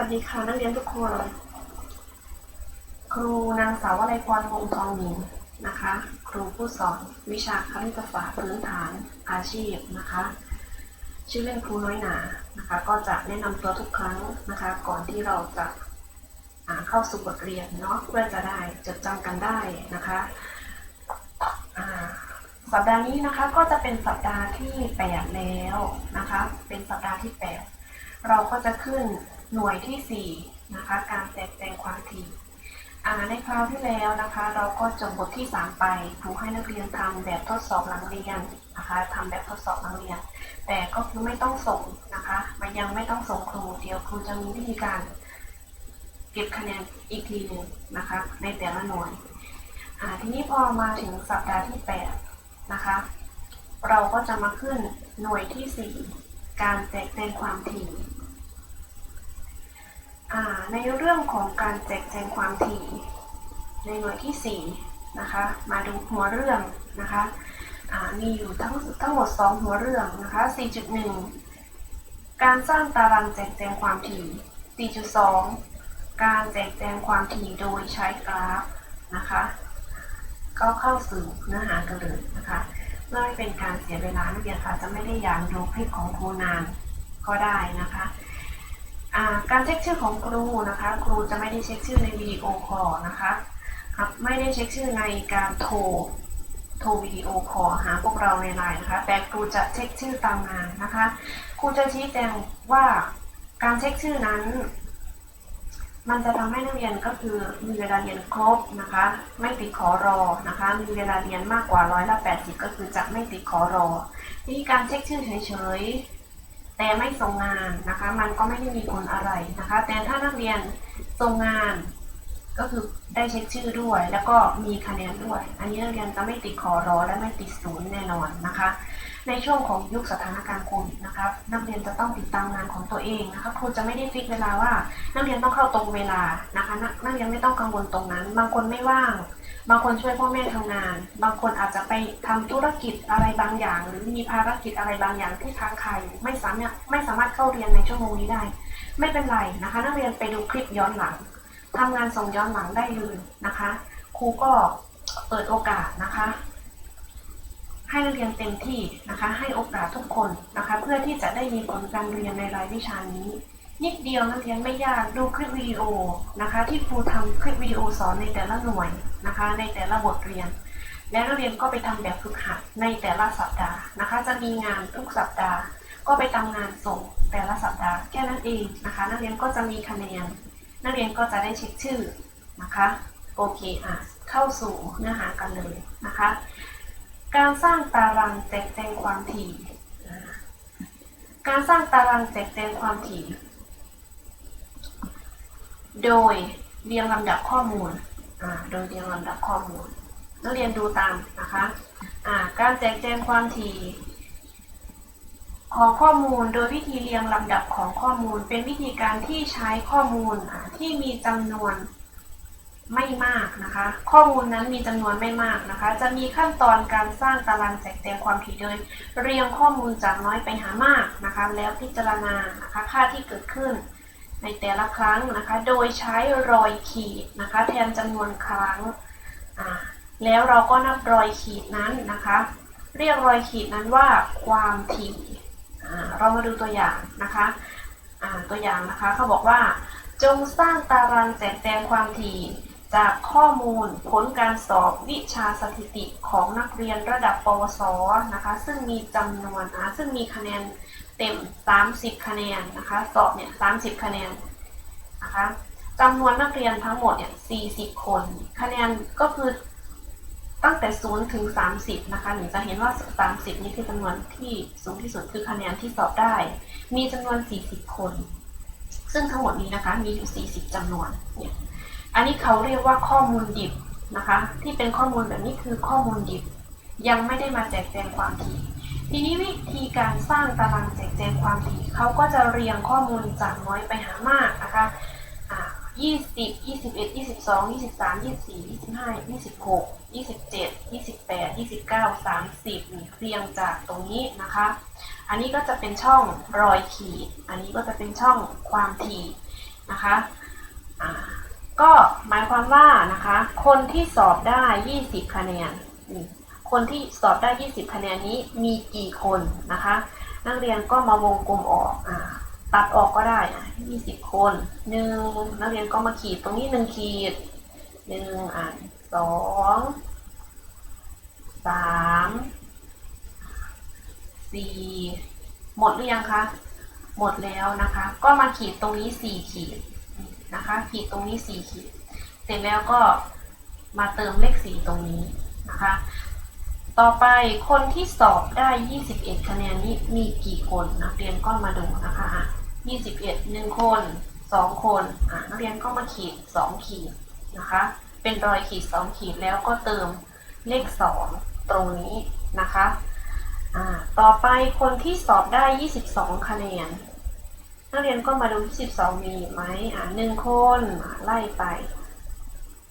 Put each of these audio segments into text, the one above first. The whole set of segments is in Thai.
วัสดีค่ะนักเรียนทุกคน ครูนางสาววลัยพรวงทองหญิงนะคะ ครูผู้สอนวิชาคณิตศาสตร์พื้นฐานอาชีพนะคะ ชื่อเล่นครูน้อยหนานะคะ ก็จะแนะนำตัวทุกครั้งนะคะ ก่อนที่เราจะเข้าสู่บทเรียนเนาะเพื่อจะได้จดจำกันได้นะคะสัปดาห์นี้นะคะก็จะเป็นสัปดาห์ที่ 8 แล้วนะคะ เป็นสัปดาห์ที่ 8 เราก็จะขึ้น หน่วยที่4นะคะการแจกแจงความถี่อในคราวที่แล้วนะคะ เราก็จบบทที่ 3 ไปครูให้นักเรียนทำแบบทดสอบหลังเรียนนะคะทำแบบทดสอบหลังเรียน แต่ก็คือไม่ต้องส่งนะคะมันยังไม่ต้องส่งครูเดียวครูจะมีวิธีการเก็บคะแนนอีกทีหนึ่งนะคะในแต่ละหน่วยทีนี้พอมาถึงสัปดาห์ที่8นะคะเราก็จะมาขึ้นหน่วยที่ 4 การแจกแจงความถี่ ในเรื่องของการแจกแจงความถี่ ในหน่วยที่4นะคะมาดูหัวเรื่องนะคะมีอยู่ทั้งทั้งหมด 2 หัวเรื่องนะคะ 4.1 การสร้างตารางแจกแจงความถี่ 4.2 การแจกแจงความถี่โดยใช้กราฟนะคะก็เข้าสู่เนื้อหากันเลยนะคะเพื่อไม่เป็นการเสียเวลานักเรียนอาจจะไม่ได้อยากดูคลิปของครูนานก็ได้นะคะ การเช็คชื่อของครูนะคะ ครูจะไม่ได้เช็คชื่อในวิดีโอคอลนะคะครับไม่ได้เช็คชื่อในการโทรโทรวิดีโอคอลหาพวกเราในไลน์นะคะ แต่ครูจะเช็คชื่อตามงานนะคะ ครูจะชี้แจงว่าการเช็คชื่อนั้น มันจะทำให้นักเรียนก็คือมีเวลาเรียนครบนะคะ ไม่ติดขอรอนะคะ มีเวลาเรียนมากกว่าร้อยละแปดสิบก็คือจะไม่ติดขอรอวิธีการเช็คชื่อเฉย แต่ไม่ส่งงานนะคะ มันก็ไม่ได้มีผลอะไรนะคะ แต่ถ้านักเรียนส่งงานก็คือได้เช็คชื่อด้วย แล้วก็มีคะแนนด้วย อันนี้นักเรียนจะไม่ติดขอรอและไม่ติดศูนย์แน่นอนนะคะ ในช่วงของยุคสถานการณ์โควิดนะคะนักเรียนจะต้องติดตามงานของตัวเองนะคะครูจะไม่ได้ฟิกเวลาว่า นักเรียนต้องเข้าตรงเวลานะคะนักนักเรียนไม่ต้องกังวลตรงนั้น บางคนไม่ว่าง บางคนช่วยพ่อแม่ทำงาน บางคนอาจจะไปทำธุรกิจอะไรบางอย่าง หรือมีภารกิจอะไรบางอย่างที่ค้างคาอยู่ไม่สามารถไม่สามารถเข้าเรียนในชั่วโมงนี้ได้ ไม่เป็นไรนะคะ นักเรียนไปดูคลิปย้อนหลังทำงานส่งย้อนหลังได้เลยนะคะ ครูก็เปิดโอกาสนะคะ ให้เรียนเต็มที่นะคะ ให้โอกาสทุกคนนะคะ เพื่อที่จะได้มีผลการเรียนในรายวิชานี้ นิดเดียวนักเรียนไม่ยากดูคลิปวิดีโอนะคะ ที่ครูทำคลิปวิดีโอสอนในแต่ละหน่วยนะคะ ในแต่ละบทเรียน แล้วนักเรียนก็ไปทำแบบฝึกหัดในแต่ละสัปดาห์นะคะ จะมีงานทุกสัปดาห์ ก็ไปทำงานส่งแต่ละสัปดาห์แค่นั้นเองนะคะ นักเรียนก็จะมีคะแนนนักเรียนก็จะได้เช็คชื่อนะคะโอเคอะเข้าสู่เนื้อหากันเลยนะคะ การสร้างตารางแจกแจงความถี่ การสร้างตารางแจกแจงความถี่ โดยเรียงลำดับข้อมูล โดยเรียงลำดับข้อมูล นักเรียนดูตามนะคะการแจกแจงความถี่ของข้อมูลโดยวิธีเรียงลำดับของข้อมูล เป็นวิธีการที่ใช้ข้อมูลที่มีจำนวน ไม่มากนะคะ ข้อมูลนั้นมีจำนวนไม่มากนะคะ จะมีขั้นตอนการสร้างตารางแจกแจงความถี่โดย เรียงข้อมูลจากน้อยไปหามากนะคะ แล้วพิจารณานะคะค่าที่เกิดขึ้น ในแต่ละครั้งนะคะ โดยใช้รอยขีดนะคะ แทนจำนวนครั้งแล้วเราก็นับรอยขีดนั้นนะคะ เรียกรอยขีดนั้นว่าความถี่เรามาดูตัวอย่างนะคะตัวอย่างนะคะเขาบอกว่าจงสร้างตารางแจกแจงความถี่ จากข้อมูลผลการสอบวิชาสถิติของนักเรียนระดับปวสนะคะ ซึ่งมีจำนวนนะซึ่งมีคะแนนเต็ม 30 คะแนนนะคะสอบเนี่ย30 คะแนนนะคะจำนวนนักเรียนทั้งหมดเนี่ย40 คน คะแนนก็คือตั้งแต่ 0 ถึง 30 นะคะหนูจะเห็นว่า 30 นี่คือจำนวนที่สูงที่สุดคือคะแนนที่สอบได้ มีจำนวน 40 คน ซึ่งทั้งหมดนี้นะคะมีอยู่ 40จำนวนเนี่ย อันนี้เขาเรียกว่าข้อมูลดิบนะคะ ที่เป็นข้อมูลแบบนี้คือข้อมูลดิบ ยังไม่ได้มาแจกแจงความถี่ ทีนี้วิธีการสร้างตารางแจกแจงความถี่เขาก็จะเรียงข้อมูลจากน้อยไปหามากนะคะอ่า20 21 22 23 24 25 26 27 28 29 30นี่เรียงจากตรงนี้นะคะ อันนี้ก็จะเป็นช่องรอยขีด อันนี้ก็จะเป็นช่องความถี่นะคะอ่า ก็หมายความว่านะคะ คนที่สอบได้ 20 คะแนน คนที่สอบได้ 20 คะแนนนี้มีกี่คนนะคะ นักเรียนก็มาวงกลมออกอตัดออกก็ได้อะ20 คนหนึ่งนักเรียนก็มาขีดตรงนี้หนึ่งขีดหนึ่งอ่านสองสามสี่หมดหรือยังคะ หมดแล้วนะคะ ก็มาขีดตรงนี้สี่ขีด นะคะขีดตรงนี้สี่ขีด เสร็จแล้วก็มาเติมเลขสี่ตรงนี้นะคะ ต่อไปคนที่สอบได้ 21 คะแนนนี้มีกี่คนนักเรียนก็มาดูนะคะอะ21หนึ่งคน 2 คนอะนักเรียนก็มาขีด 2 ขีดนะคะ เป็นรอยขีด 2 ขีดแล้วก็เติมเลข 2 ตรงนี้นะคะอ่าต่อไปคนที่สอบได้ 22 คะแนน นักเรียนก็มาดู22มีไหมอ่าหนึ่งคนไล่ไป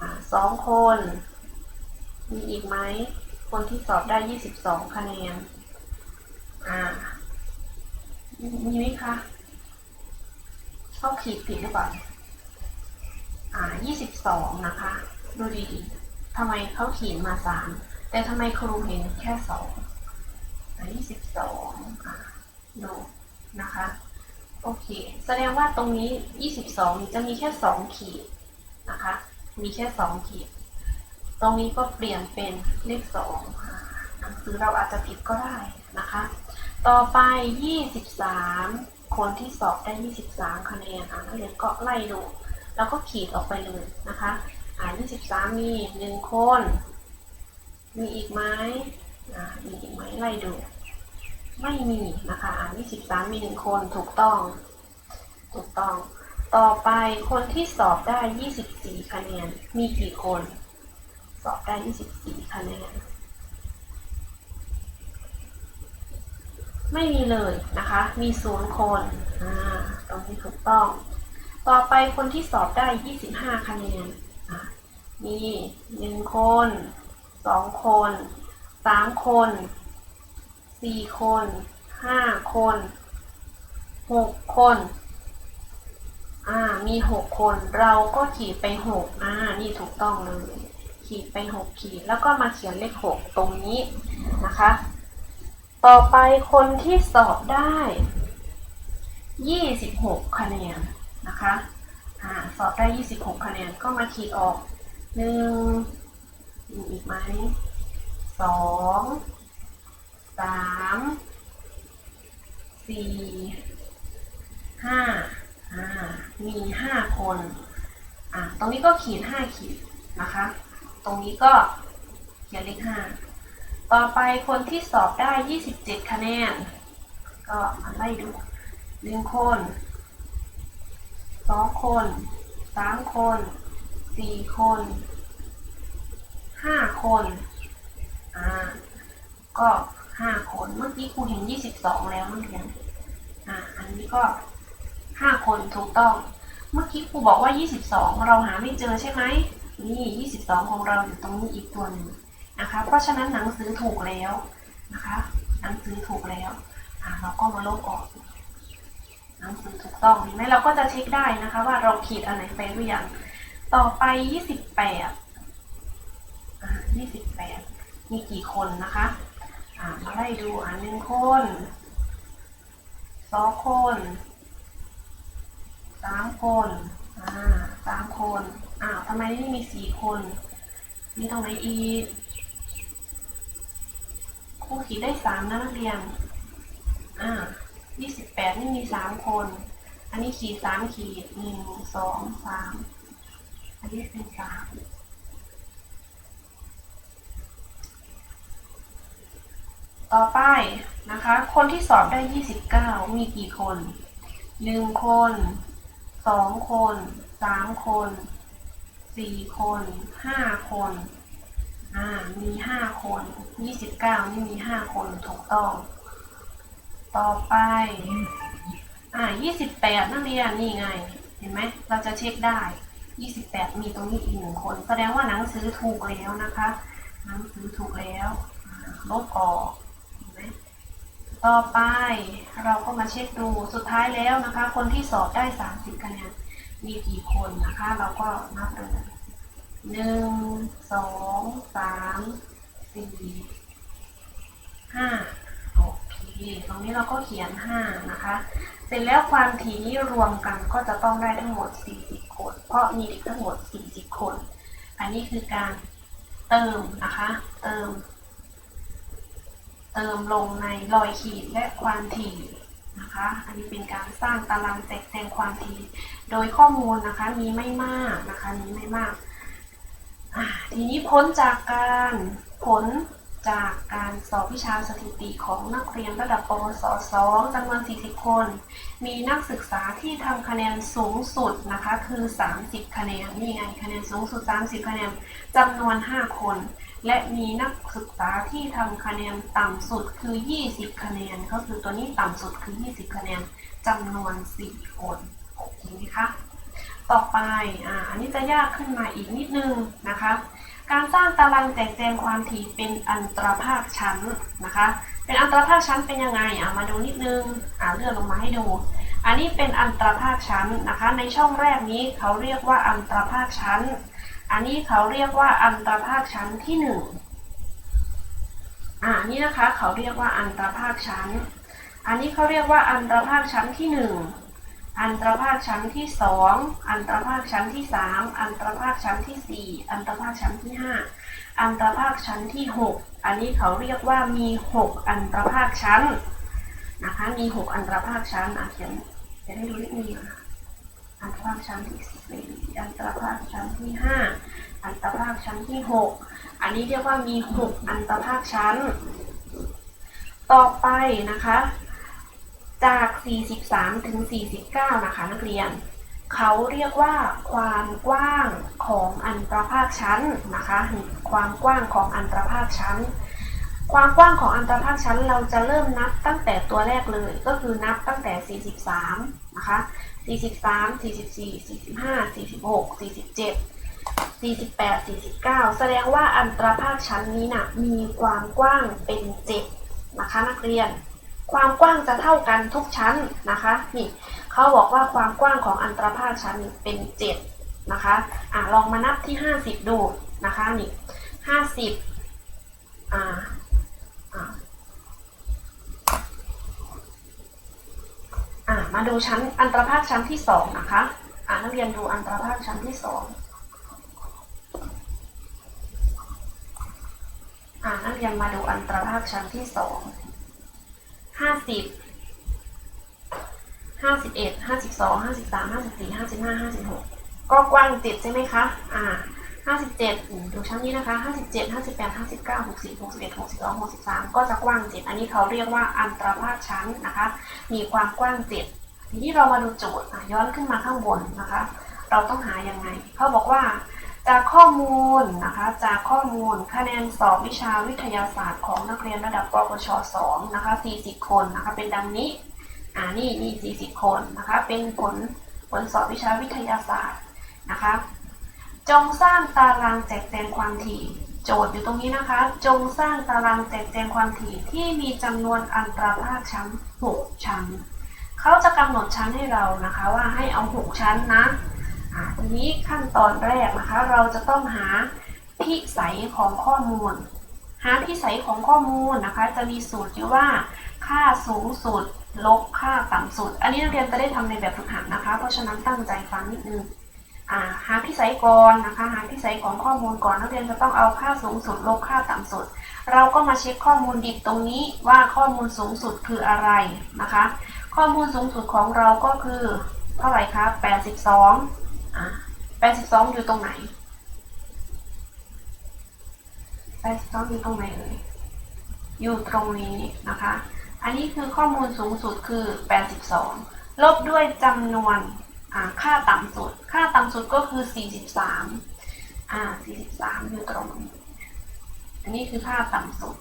อ่าสองคน มีอีกไหมคนที่สอบได้22คะแนนอ่ามีไหมคะเขาขีดผิดหรือเปล่าอ่า22นะคะ ดูดีๆทำไมเขาขีดมา3แต่ทำไมครูเห็นแค่2อ่า22อ่าดูนะคะ โอเค แสดงว่าตรงนี้ 22 จะมีแค่ 2 ขีดนะคะ มีแค่ 2 ขีด ตรงนี้ก็เปลี่ยนเป็นเลข2อ่าหนังสือเราอาจจะผิดก็ได้นะคะ ต่อไป 23 คนที่สอบได้ 23 คะแนนอ่านักเรียนก็ไล่ดู แล้วก็ขีดออกไปเลยนะคะอ่า23 มี 1 คน มีอีกไหมอ่ามีอีกไหมไล่ดู ไม่มีนะคะอ่า23มี1คนถูกต้อง ถูกต้อง ต่อไปคนที่สอบได้24คะแนน มีกี่คน สอบได้24คะแนน ไม่มีเลยนะคะ มีศูนย์คนอ่าตรงนี้ถูกต้อง ต่อไปคนที่สอบได้25คะแนนอ่ามีหนึ่งคนสองคนสามคน สี่คนห้าคนหกคนอ่ามีหกคนเราก็ขีดไปหกอ่านี่ถูกต้องเลยขีดไปหกขีดแล้วก็มาเขียนเลขหกตรงนี้นะคะ ต่อไปคนที่สอบได้26คะแนนนะคะอ่าสอบได้26คะแนนก็มาขีดออกหนึ่งอีกไหมสอง สามสี่ห้าอ่ามีห้าคนอ่าตรงนี้ก็ขีดห้าขีดนะคะ ตรงนี้ก็เขียนเลขห้าต่อไปคนที่สอบได้27คะแนน ก็มาไล่ดูหนึ่งคนสองคนสามคนสี่คนห้าคนอ่าก็ ห้าคน เมื่อกี้ครูเห็น22แล้วเมื่อกี้อ่า อันนี้ก็ห้าคนถูกต้อง เมื่อกี้ครูบอกว่า22เราหาไม่เจอใช่ไหมนี่22ของเราอยู่ตรงนี้อีกตัวหนึ่งนะคะ เพราะฉะนั้นหนังสือถูกแล้วนะคะ หนังสือถูกแล้วอ่าเราก็มาลบออกหนังสือถูกต้องเห็นไหมเราก็จะเช็คได้นะคะ ว่าเราขีดอันไหนไปหรือยังต่อไป28อ่า28มีกี่คนนะคะ อ่ามาไล่ดูอ่าหนึ่งคนสองคนสามคนอ่าสามคนอ้าวทำไมไม่มีสี่คนมีตรงไหนอีกครูขีดได้สามนะนักเรียนอ่ายี่สิบแปดนี่มีสามคน อันนี้ขีดสามขีดหนึ่งสองสามอันนี้เป็นสาม ต่อไปนะคะ คนที่สอบได้ยี่สิบเก้ามีกี่คนหนึ่งคนสองคนสามคนสี่คนห้าคนอ่ามีห้าคนยี่สิบเก้านี่มีห้าคนถูกต้อง ต่อไปอ่ายี่สิบแปดนักเรียนนี่ไง เห็นไหมเราจะเช็คได้ยี่สิบแปดมีตรงนี้อีกหนึ่งคน แสดงว่าหนังสือถูกแล้วนะคะ หนังสือถูกแล้วลบออก ต่อไปเราก็มาเช็คดูสุดท้ายแล้วนะคะ คนที่สอบได้สามสิบคะแนนมมีกี่คนนะคะ เราก็นับเลยหนึ่งสองสามสี่ห้าโอเคตรงนี้เราก็เขียนห้านะคะ เสร็จแล้วความถี่นี้รวมกันก็จะต้องได้ทั้งหมด 40 คน เพราะมีเด็กทั้งหมด 40 คน อันนี้คือการเติมนะคะ เติม เติมลงในรอยขีดและความถี่นะคะ อันนี้เป็นการสร้างตารางแจกแจงความถี่ โดยข้อมูลนะคะมีไม่มากนะคะมีไม่มากทีนี้พ้นจากการผลจากการสอบวิชาสถิติของนักเรียนระดับปวส 2จำนวน 40 คน มีนักศึกษาที่ทำคะแนนสูงสุดนะคะ คือ 30 คะแนน นี่ไง คะแนนสูงสุด 30 คะแนนจำนวน 5 คน และมีนักศึกษาที่ทำคะแนนต่ำสุดคือ 20 คะแนน ก็คือตัวนี้ต่ำสุดคือ 20 คะแนนจำนวน 4 คนโอเคไหมคะ ต่อไปอ่าอันนี้จะยากขึ้นมาอีกนิดนึงนะคะ การสร้างตารางแจกแจงความถี่เป็นอันตรภาคชั้นนะคะ เป็นอันตรภาคชั้นเป็นยังไงอะมาดูนิดนึงอ่าเลื่อนลงมาให้ดู อันนี้เป็นอันตรภาคชั้นนะคะ ในช่องแรกนี้เขาเรียกว่าอันตรภาคชั้น อันนี้เขาเรียกว่าอันตรภาคชั้นที่หนึ่งอ่านี่นะคะเขาเรียกว่าอันตรภาคชั้น อันนี้เขาเรียกว่าอันตรภาคชั้นที่หนึ่งอันตรภาคชั้นที่สองอันตรภาคชั้นที่สามอันตรภาคชั้นที่สี่อันตรภาคชั้นที่ห้าอันตรภาคชั้นที่หกอันนี้เขาเรียกว่ามีหกอันตรภาคชั้นนะคะ มีหกอันตรภาคชั้นอะเขียนเขียนให้ดูนิดนึงนะคะ อันตรภาคชั้นที่สี่อันตรภาคชั้นที่ห้าอันตรภาคชั้นที่หกอันนี้เรียกว่ามีหกอันตรภาคชั้น ต่อไปนะคะ จาก 43 ถึง 49 นะคะนักเรียน เขาเรียกว่าความกว้างของอันตรภาคชั้นนะคะ ความกว้างของอันตรภาคชั้น ความกว้างของอันตรภาคชั้นเราจะเริ่มนับตั้งแต่ตัวแรกเลย ก็คือนับตั้งแต่ 43 นะคะ 43 44 45 46 47 48 49 แสดงว่าอันตรภาคชั้นนี้นะมีความกว้างเป็น7นะคะนักเรียน ความกว้างจะเท่ากันทุกชั้นนะคะนี่เขาบอกว่าความกว้างของอันตรภาคชั้นเป็น7นะคะอะลองมานับที่ 50 ดูนะคะนี่50อ่าอ่าอ่า มาดูชั้นอันตรภาคชั้นที่2นะคะอ่านักเรียนดูอันตรภาคชั้นที่2อ่านักเรียนมาดูอันตรภาคชั้นที่2ห้าสิบห้าสิบเอ็ดห้าสิบสองห้าสิบสามห้าสิบสี่ห้าสิบห้าห้าสิบหกก็กว้างเจ็ดใช่ไหมคะ อ่า ห้าสิบเจ็ดดูชั้นนี้นะคะห้าสิบเจ็ดห้าสิบแปดห้าสิบเก้าหกสิบหกสิบเอ็ดหกสิบสองหกสิบสามก็จะกว้างเจ็ดอันนี้เขาเรียกว่าอันตรภาคชั้นนะคะ มีความกว้างเจ็ดทีนี้เรามาดูโจทย์ย้อนขึ้นมาข้างบนนะคะ เราต้องหายังไง เขาบอกว่าจากข้อมูลนะคะจากข้อมูลคะแนนสอบวิชาวิทยาศาสตร์ของนักเรียนระดับปวช2นะคะ 40 คนนะคะเป็นดังนี้อ่านี่นี่40 คนนะคะเป็นผลผลสอบวิชาวิทยาศาสตร์นะคะ จงสร้างตารางแจกแจงความถี่โจทย์อยู่ตรงนี้นะคะ จงสร้างตารางแจกแจงความถี่ที่มีจำนวนอันตรภาคชั้น 6 ชั้น เขาจะกำหนดชั้นให้เรานะคะว่าให้เอา 6 ชั้นนะอ่าทีนี้ขั้นตอนแรกนะคะ เราจะต้องหาพิสัยของข้อมูล หาพิสัยของข้อมูลนะคะ จะมีสูตรอยู่ว่า ค่าสูงสุด ลบค่าต่ำสุด อันนี้นักเรียนจะได้ทำในแบบฝึกหัดนะคะ เพราะฉะนั้นตั้งใจฟังนิดนึง หาพิสัยก่อนนะคะ หาพิสัยของข้อมูลก่อนนักเรียนจะต้องเอาค่าสูงสุดลบค่าต่ำสุด เราก็มาเช็คข้อมูลดิบตรงนี้ว่าข้อมูลสูงสุดคืออะไรนะคะ ข้อมูลสูงสุดของเราก็คือเท่าไหร่คะ82อะ82 อยู่ตรงไหน82อยู่ตรงไหนเอ่ยอยู่ตรงนี้นะคะ อันนี้คือข้อมูลสูงสุดคือ 82 ลบด้วยจำนวน ค่าต่ำสุด ค่าต่ำสุดก็คือ 43อ่า43 อยู่ตรงนี้ อันนี้คือค่าต่ำสุด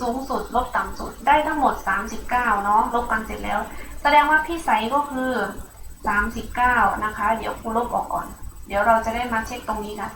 สูงสุดลบต่ำสุด ได้ทั้งหมด 39 เนาะ ลบกันเสร็จแล้ว แสดงว่าพี่ไซก็คือ 39 นะคะ เดี๋ยวครูลบออกก่อน เดี๋ยวเราจะได้มาเช็คตรงนี้กัน